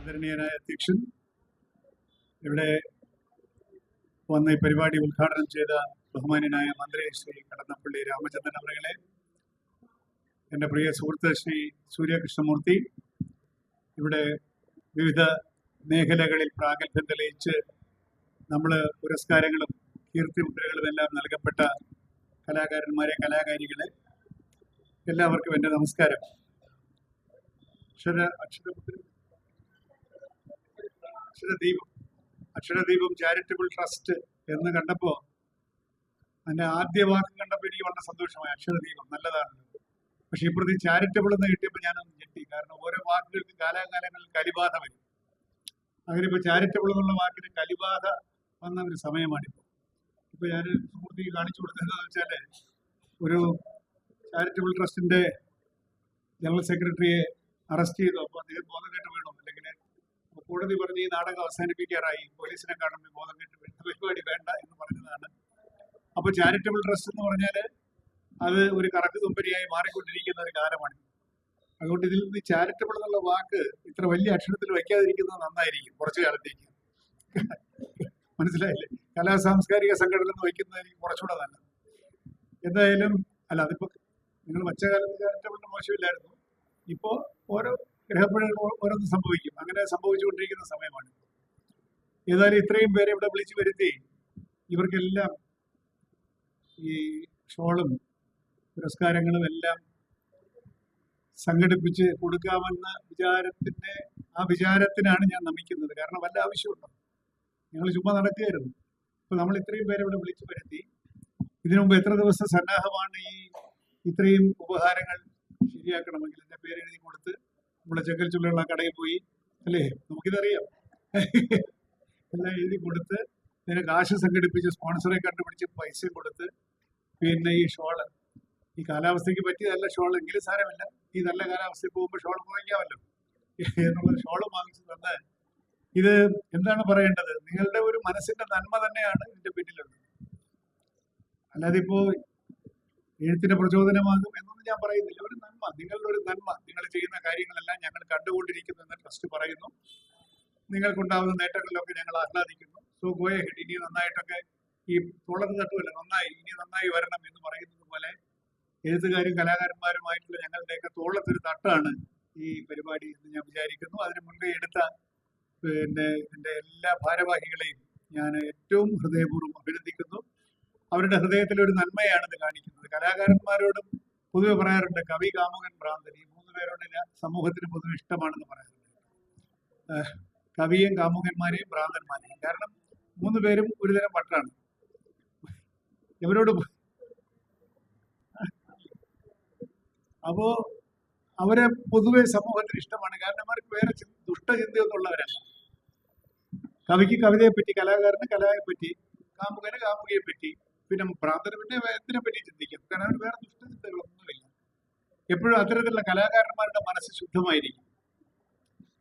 ആദരണീയനായ അധ്യക്ഷൻ ഇവിടെ വന്ന് ഈ പരിപാടി ഉദ്ഘാടനം ചെയ്ത ബഹുമാന്യനായ മന്ത്രി ശ്രീ കടന്നപ്പള്ളി രാമചന്ദ്രൻ അവരെ എന്റെ പ്രിയ സുഹൃത്ത് ശ്രീ സൂര്യകൃഷ്ണമൂർത്തി ഇവിടെ വിവിധ മേഖലകളിൽ പ്രാഗൽഭ്യം തെളിയിച്ച് നമ്മൾ പുരസ്കാരങ്ങളും കീർത്തിമുദ്രകളും എല്ലാം നൽകപ്പെട്ട കലാകാരന്മാരെ കലാകാരികളെ എല്ലാവർക്കും എന്റെ നമസ്കാരം. അക്ഷര അക്ഷരമുദ്ര അക്ഷരദീപം അക്ഷരദീപം ചാരിറ്റബിൾ ട്രസ്റ്റ് എന്ന് കണ്ടപ്പോൾ അതിന്റെ ആദ്യ വാക്ക് കണ്ടപ്പോൾ എനിക്ക് വളരെ സന്തോഷമായി. അക്ഷരദീപം നല്ലതാണ് പക്ഷെ ഇപ്പോഴത്തെ ചാരിറ്റബിൾ എന്ന് കിട്ടിയപ്പോൾ ഞാൻ ഞെട്ടി. കാരണം ഓരോ വാക്കുകൾക്കും കാലാകാലങ്ങളിൽ കലിബാധ വരും. അങ്ങനെ ഇപ്പൊ ചാരിറ്റബിൾ എന്നുള്ള വാക്കിന് കലിബാധ വന്ന ഒരു സമയമാണിപ്പോൾ ഇപ്പൊ ഞാൻ സുഹൃത്തിക്ക് കാണിച്ചു കൊടുത്തതെന്ന് വെച്ചാൽ ഒരു ചാരിറ്റബിൾ ട്രസ്റ്റിന്റെ ജനറൽ സെക്രട്ടറിയെ അറസ്റ്റ് ചെയ്തു. അപ്പോൾ അദ്ദേഹം ബോധം കെട്ട് കോടതി പറഞ്ഞ് ഈ നാടകം അവസാനിപ്പിക്കാറായി. പോലീസിനെ കാണുമ്പോൾ ബോധം കെട്ട് പരിപാടി വേണ്ട എന്ന് പറഞ്ഞതാണ്. അപ്പോൾ ചാരിറ്റബിൾ ട്രസ്റ്റ് എന്ന് പറഞ്ഞാൽ അത് ഒരു കറക്ക് തുമ്പരിയായി മാറിക്കൊണ്ടിരിക്കുന്ന ഒരു കാലമാണ്. അതുകൊണ്ട് ഇതിൽ നിന്ന് ചാരിറ്റബിൾ എന്നുള്ള വാക്ക് ഇത്ര വലിയ അക്ഷരത്തിൽ വയ്ക്കാതിരിക്കുന്നത് നന്നായിരിക്കും കുറച്ചു കാലത്തേക്ക്. മനസ്സിലായില്ലേ? കലാ സാംസ്കാരിക സംഘടന എന്ന് വയ്ക്കുന്നതായിരിക്കും കുറച്ചുകൂടെ നല്ലത്. എന്തായാലും അല്ല അതിപ്പോ നിങ്ങൾ വച്ച കാലത്ത് ചാരിറ്റബിളിന് മോശമില്ലായിരുന്നു. ഇപ്പോ ഓരോ ഗ്രഹപ്പഴങ്ങൾ ഓരോന്ന് സംഭവിക്കും. അങ്ങനെ സംഭവിച്ചുകൊണ്ടിരിക്കുന്ന സമയമാണ്. ഏതായാലും ഇത്രയും പേരെ ഇവിടെ വിളിച്ചു വരുത്തി ഇവർക്കെല്ലാം ഈ ഷോളും പുരസ്കാരങ്ങളും എല്ലാം സംഘടിപ്പിച്ച് കൊടുക്കാമെന്ന വിചാരത്തിന്റെ ആ വിചാരത്തിനാണ് ഞാൻ നമിക്കുന്നത്. കാരണം വല്ല ആവശ്യമുണ്ടോ? ഞങ്ങൾ ചുമ്മാ നടക്കുകയായിരുന്നു. അപ്പോൾ നമ്മൾ ഇത്രയും പേരെ ഇവിടെ വിളിച്ചു വരുത്തി. ഇതിനു മുമ്പ് എത്ര ദിവസം സന്നാഹമാണ് ഈ ഇത്രയും ഉപഹാരങ്ങൾ ശരിയാക്കണമെങ്കിൽ എന്റെ പേരെഴുതി കൊടുത്ത് നമ്മുടെ ചെക്കൽ ചുള്ളുള്ള കടയിൽ പോയി അല്ലേ? നമുക്കിതറിയാം. എല്ലാം എഴുതി കൊടുത്ത് ഇതിന് കാശ് സംഘടിപ്പിച്ച് സ്പോൺസറെ കണ്ടുപിടിച്ച് പൈസ കൊടുത്ത് പിന്നെ ഈ ഷോൾ ഈ കാലാവസ്ഥയ്ക്ക് പറ്റിയതല്ല ഷോൾ എങ്കിലും സാരമില്ല. ഈ നല്ല കാലാവസ്ഥയിൽ പോകുമ്പോൾ ഷോൾ വാങ്ങിക്കാമല്ലോ. എന്നുള്ള ഷോൾ വാങ്ങിച്ചു തന്ന്. ഇത് എന്താണ് പറയേണ്ടത്? നിങ്ങളുടെ ഒരു മനസ്സിന്റെ നന്മ തന്നെയാണ് ഇതിന്റെ പിന്നിലുള്ളത്. അല്ലാതെ ഇപ്പോ എഴുത്തിന്റെ പ്രചോദനമാകും എന്നൊന്നും ഞാൻ പറയുന്നില്ല. ഒരു നന്മ നിങ്ങളുടെ ഒരു നന്മ നിങ്ങൾ ചെയ്യുന്ന കാര്യങ്ങളെല്ലാം ഞങ്ങൾ കണ്ടുകൊണ്ടിരിക്കുന്നു എന്ന് ട്രസ്റ്റ് പറയുന്നു. നിങ്ങൾക്കുണ്ടാവുന്ന നേട്ടങ്ങളിലൊക്കെ ഞങ്ങൾ ആഹ്ലാദിക്കുന്നു. സോ ഗോയ ഹെഡ് ഇനി നന്നായിട്ടൊക്കെ ഈ തുളർന്ന് തട്ടുമല്ല. നന്നായി ഇനി നന്നായി വരണം എന്ന് പറയുന്നത് പോലെ എഴുത്തുകാരും കലാകാരന്മാരുമായിട്ടുള്ള ഞങ്ങളുടെയൊക്കെ തോളത്തൊരു തട്ടാണ് ഈ പരിപാടി എന്ന് ഞാൻ വിചാരിക്കുന്നു. അതിന് മുൻപേ എടുത്ത പിന്നെ എന്റെ എല്ലാ ഭാരവാഹികളെയും ഞാൻ ഏറ്റവും ഹൃദയപൂർവം അഭിനന്ദിക്കുന്നു. അവരുടെ ഹൃദയത്തിൽ ഒരു ഇത് കാണിക്കുന്നത്. കലാകാരന്മാരോടും പൊതുവെ പറയാറുണ്ട് കവി കാമുകൻ ഭ്രാന്തൻ. ഈ മൂന്ന് പേരോട് സമൂഹത്തിന് പൊതുവെ ഇഷ്ടമാണെന്ന് പറയാറുണ്ട്. കവിയും കാമുകന്മാരെയും ഭ്രാന്തന്മാരെയും. കാരണം മൂന്ന് പേരും ഒരുതരം വട്ടാണ്. ഇവരോട് അപ്പോ അവരെ പൊതുവെ സമൂഹത്തിന് ഇഷ്ടമാണ്. കാരണം അവർക്ക് വേറെ ദുഷ്ടചിന്തയൊന്നും ഉള്ളവരല്ല. കവിക്ക് കവിതയെ പറ്റി കലാകാരന് കലയെ പറ്റി കാമുകന് കാമുകയെ പറ്റി പിന്നെ ഭ്രാന്തന് പിന്നെ എന്തിനെ പറ്റി ചിന്തിക്കും? കാരണം അവർ വേറെ എപ്പോഴും അത്തരത്തിലുള്ള കലാകാരന്മാരുടെ മനസ്സ് ശുദ്ധമായിരിക്കും.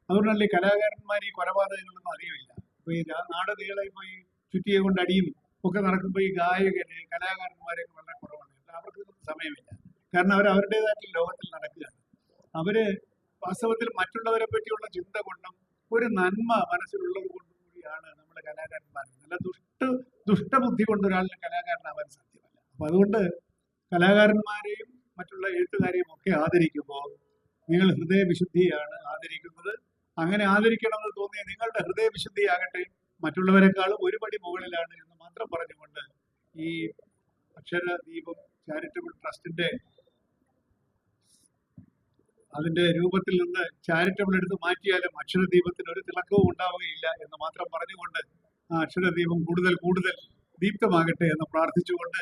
അതുകൊണ്ടല്ലേ കലാകാരന്മാർ ഈ കൊലപാതകങ്ങളൊന്നും അറിയില്ല. ഇപ്പൊ ഈ നാട് നീളെ പോയി ചുറ്റിയെ കൊണ്ട് അടിയും ഒക്കെ നടക്കുമ്പോൾ ഈ ഗായകന് കലാകാരന്മാരൊക്കെ വളരെ കുറവാണ്. അവർക്ക് സമയമില്ല. കാരണം അവർ അവരുടേതായിട്ടുള്ള ലോകത്തിൽ നടക്കുകയാണ്. അവർ വാസ്തവത്തിൽ മറ്റുള്ളവരെ പറ്റിയുള്ള ചിന്ത കൊണ്ടും ഒരു നന്മ മനസ്സിലുള്ളത് കൊണ്ടും കൂടിയാണ് നമ്മുടെ കലാകാരന്മാർ നല്ല ദുഷ്ട ദുഷ്ടബുദ്ധി കൊണ്ട് ഒരാളിന് കലാകാരനാവാൻ സാധ്യമല്ല. അപ്പൊ അതുകൊണ്ട് കലാകാരന്മാരെയും മറ്റുള്ള എഴുത്തുകാരെയും ഒക്കെ ആദരിക്കുമ്പോൾ നിങ്ങൾ ഹൃദയവിശുദ്ധിയാണ് ആദരിക്കുന്നത്. അങ്ങനെ ആദരിക്കണമെന്ന് തോന്നിയ നിങ്ങളുടെ ഹൃദയവിശുദ്ധിയാകട്ടെ മറ്റുള്ളവരെക്കാളും ഒരുപടി മുകളിലാണ് എന്ന് മാത്രം പറഞ്ഞുകൊണ്ട് ഈ അക്ഷര ദീപം ചാരിറ്റബിൾ ട്രസ്റ്റിന്റെ അതിന്റെ രൂപത്തിൽ നിന്ന് ചാരിറ്റബിൾ എടുത്ത് മാറ്റിയാലും അക്ഷരദീപത്തിന് ഒരു തിളക്കവും ഉണ്ടാവുകയില്ല എന്ന് മാത്രം പറഞ്ഞുകൊണ്ട് ആ അക്ഷരദീപം കൂടുതൽ കൂടുതൽ ദീപ്തമാകട്ടെ എന്ന് പ്രാർത്ഥിച്ചുകൊണ്ട്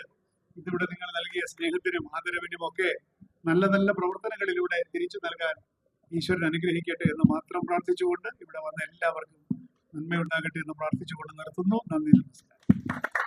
ഇതിവിടെ നിങ്ങൾ നൽകിയ സ്നേഹത്തിനും ആദരവിനും ഒക്കെ നല്ല നല്ല പ്രവർത്തനങ്ങളിലൂടെ തിരിച്ചു നൽകാൻ ഈശ്വരൻ അനുഗ്രഹിക്കട്ടെ എന്ന് മാത്രം പ്രാർത്ഥിച്ചുകൊണ്ട് ഇവിടെ വന്ന എല്ലാവർക്കും നന്മയുണ്ടാകട്ടെ എന്ന് പ്രാർത്ഥിച്ചുകൊണ്ട് നിർത്തുന്നു. നന്ദി നമസ്കാരം.